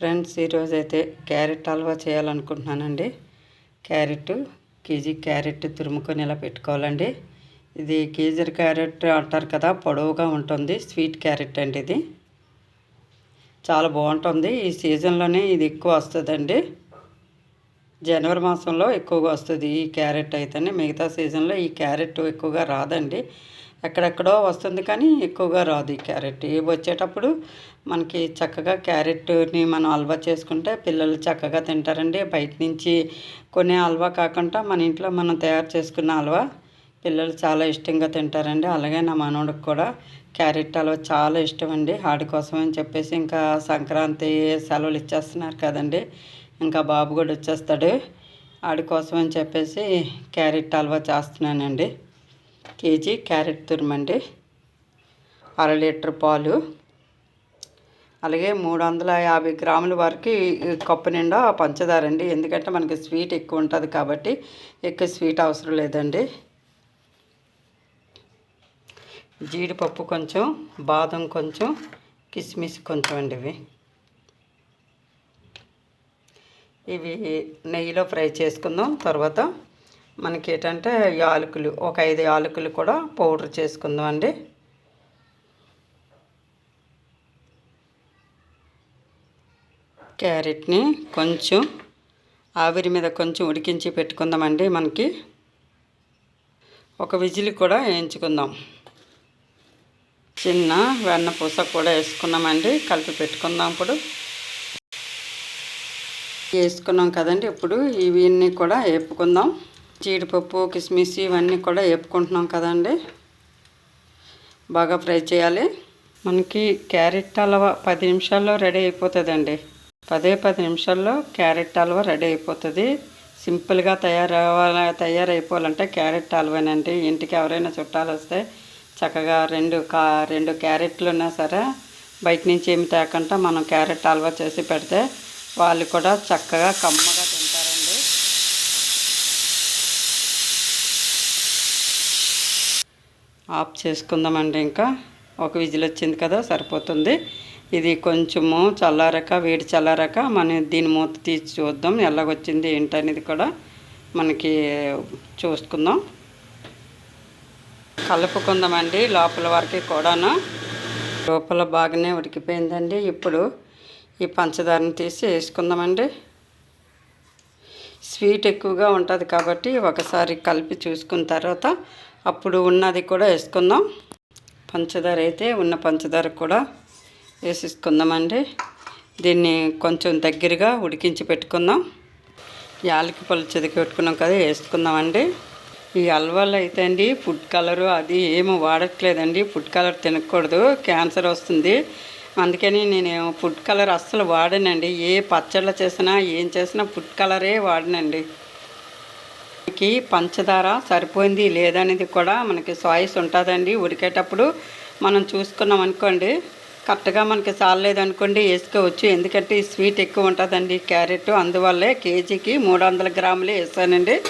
Friends ఈరోజు అయితే carrot halwa చేయాలనుకుంటున్నానండి. క్యారెట్ కేజీ క్యారెట్ తురుముకొని ఇలా పెట్టుకోవాలండి. ఇది కేజీ క్యారెట్ అంటారు కదా పొడవుగా ఉంటుంది స్వీట్ క్యారెట్ అండి ఇది. చాలా బాగుంటుంది ఈ సీజన్లోనే ఇది ఎక్కువ వస్తుందండి. జనవరి మాసంలో ఎక్కువగా వస్తుంది ఈ క్యారెట్ అయితేనే మిగతా సీజన్లో ఈ క్యారెట్ ఎక్కువగా రాదండి. ఎక్కడెక్కడో వస్తుంది కానీ ఎక్కువగా రాదు ఈ క్యారెట్. ఇవి వచ్చేటప్పుడు మనకి చక్కగా క్యారెట్ని మనం హల్వా చేసుకుంటే పిల్లలు చక్కగా తింటారండి. బయట నుంచి కొనే హల్వా కాకుండా మన ఇంట్లో మనం తయారు చేసుకున్న హల్వా పిల్లలు చాలా ఇష్టంగా తింటారండి. అలాగే నా మనవడికి కూడా క్యారెట్ హల్వా చాలా ఇష్టం అండి. ఆడి కోసం అని చెప్పేసి ఇంకా సంక్రాంతి సెలవులు ఇచ్చేస్తున్నారు కదండి. ఇంకా బాబు కూడా వచ్చేస్తాడు. ఆడి కోసం అని చెప్పేసి క్యారెట్ హల్వా చేస్తున్నానండి. కేజీ క్యారెట్ తురుమండి. అర లీటర్ పాలు. అలాగే మూడు వందల యాభై గ్రాముల వరకు కప్పు నిండా పంచదార అండి. ఎందుకంటే మనకి స్వీట్ ఎక్కువ ఉంటుంది కాబట్టి ఎక్కువ స్వీట్ అవసరం లేదండి. జీడిపప్పు కొంచెం బాదం కొంచెం కిస్మిస్ కొంచెం అండి ఇవి. ఇవి నెయ్యిలో ఫ్రై చేసుకుందాం. తర్వాత మనకి ఏంటంటే యాలకులు ఒక ఐదు యాలకులు కూడా పౌడర్ చేసుకుందాం అండి క్యారెట్ని కొంచెం ఆవిరి మీద కొంచెం ఉడికించి పెట్టుకుందామండి మనకి. ఒక విజిల్ కూడా వేయించుకుందాం. చిన్న వెన్న పూస కూడా వేసుకున్నామండి కలిపి పెట్టుకుందాం ఇప్పుడు. వేసుకున్నాం కదండి ఇప్పుడు ఇవన్నీ కూడా వేపుకుందాం. జీడిపప్పు కిస్మిస్ ఇవన్నీ కూడా వేపుకుంటున్నాం కదండి. బాగా ఫ్రై చేయాలి. మనకి క్యారెట్ హల్వా పది నిమిషాల్లో రెడీ అయిపోతుందండి. పదే పది నిమిషాల్లో క్యారెట్ హల్వా రెడీ అయిపోతుంది. సింపుల్గా తయారవ్వాలి తయారైపోవాలంటే క్యారెట్ హల్వానండి. ఇంటికి ఎవరైనా చుట్టాలు వస్తే చక్కగా రెండు కా రెండు క్యారెట్లు ఉన్నా సరే బయట నుంచి ఏమి తేకుండా మనం క్యారెట్ హల్వా చేసి పెడితే వాళ్ళు కూడా చక్కగా కమ్మగా తింటారండి ఆఫ్ చేసుకుందామండి ఇంకా. ఒక విజిల్ వచ్చింది కదా సరిపోతుంది. ఇది కొంచెము చల్లారక వేడి చల్లారక మనం దీని మూత తీసి చూద్దాం ఎలాగొచ్చింది ఏంటనేది కూడా మనకి చూసుకుందాం. కలుపుకుందామండి లోపల వరకు కూడాను. లోపల బాగానే ఉడికిపోయిందండి. ఇప్పుడు ఈ పంచదారని తీసి వేసుకుందామండి. స్వీట్ ఎక్కువగా ఉంటుంది కాబట్టి ఒకసారి కలిపి చూసుకున్న తర్వాత అప్పుడు ఉన్నది కూడా వేసుకుందాం. పంచదార అయితే ఉన్న పంచదార కూడా వేసేసుకుందామండి. దీన్ని కొంచెం దగ్గరగా ఉడికించి పెట్టుకుందాం. యాలకి పళ్ళు చెదికి పెట్టుకున్నాం కదా వేసుకుందామండి. ఈ అల్వాలు అయితే అండి ఫుడ్ కలరు అది ఏమి వాడట్లేదండి. ఫుడ్ కలర్ తినకూడదు క్యాన్సర్ వస్తుంది. అందుకని నేను ఫుడ్ కలర్ అస్సలు వాడనండి. ఏ పచ్చళ్ళు చేసినా ఏం చేసినా ఫుడ్ కలరే వాడనండి. మనకి పంచదార సరిపోయింది లేదనేది కూడా మనకి సాయిస్ ఉంటుందండి. ఉడికేటప్పుడు మనం చూసుకున్నాం అనుకోండి కరెక్ట్గా మనకి చాలేదనుకోండి వేసుకోవచ్చు. ఎందుకంటే ఈ స్వీట్ ఎక్కువ ఉంటుందండి క్యారెట్. అందువల్లే కేజీకి మూడు వందల గ్రాములు వేసానండి.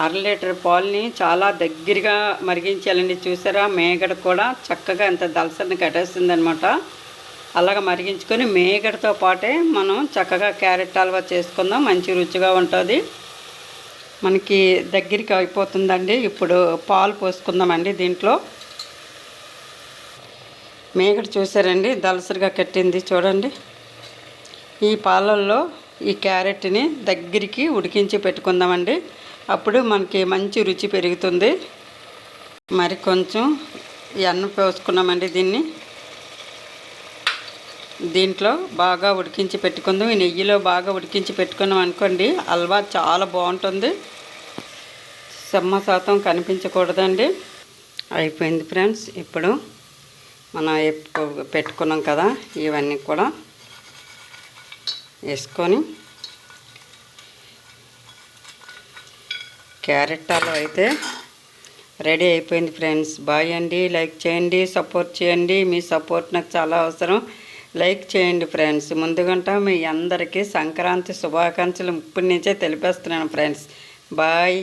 అర లీటర్ పాలని చాలా దగ్గరగా మరిగించాలండి. చూసారా? మేగడ కూడా చక్కగా ఎంత దలసరిని కట్టేస్తుందనమాట అలాగ మరిగించుకొని మేగడతో పాటే మనం చక్కగా క్యారెట్ హల్వా చేసుకుందాం. మంచి రుచిగా ఉంటుంది. మనకి దగ్గరికి అయిపోతుందండి. ఇప్పుడు పాలు పోసుకుందామండి దీంట్లో. మేగడ చూసారండి? దలసరిగా కట్టింది చూడండి. ఈ పాలల్లో ఈ క్యారెట్ని దగ్గరికి ఉడికించి పెట్టుకుందామండి. అప్పుడు మనకి మంచి రుచి పెరుగుతుంది. మరి కొంచెం ఎన్న పోసుకున్నామండి దీన్ని. దీంట్లో బాగా ఉడికించి పెట్టుకుందాం. ఈ నెయ్యిలో బాగా ఉడికించి పెట్టుకున్నాం అనుకోండి హల్వా చాలా బాగుంటుంది. సెమ్మ శాతం కనిపించకూడదండి. అయిపోయింది ఫ్రెండ్స్. ఇప్పుడు మనం పెట్టుకున్నాం కదా ఇవన్నీ కూడా వేసుకొని క్యారెట్ హల్వా అయితే రెడీ అయిపోయింది ఫ్రెండ్స్. బాయ్ అండి లైక్ చేయండి సపోర్ట్ చేయండి. మీ సపోర్ట్ నాకు చాలా అవసరం. లైక్ చేయండి ఫ్రెండ్స్. ముందుగంట మీ అందరికీ సంక్రాంతి శుభాకాంక్షలు ఇప్పటి నుంచే తెలిపేస్తున్నాను ఫ్రెండ్స్. బాయ్.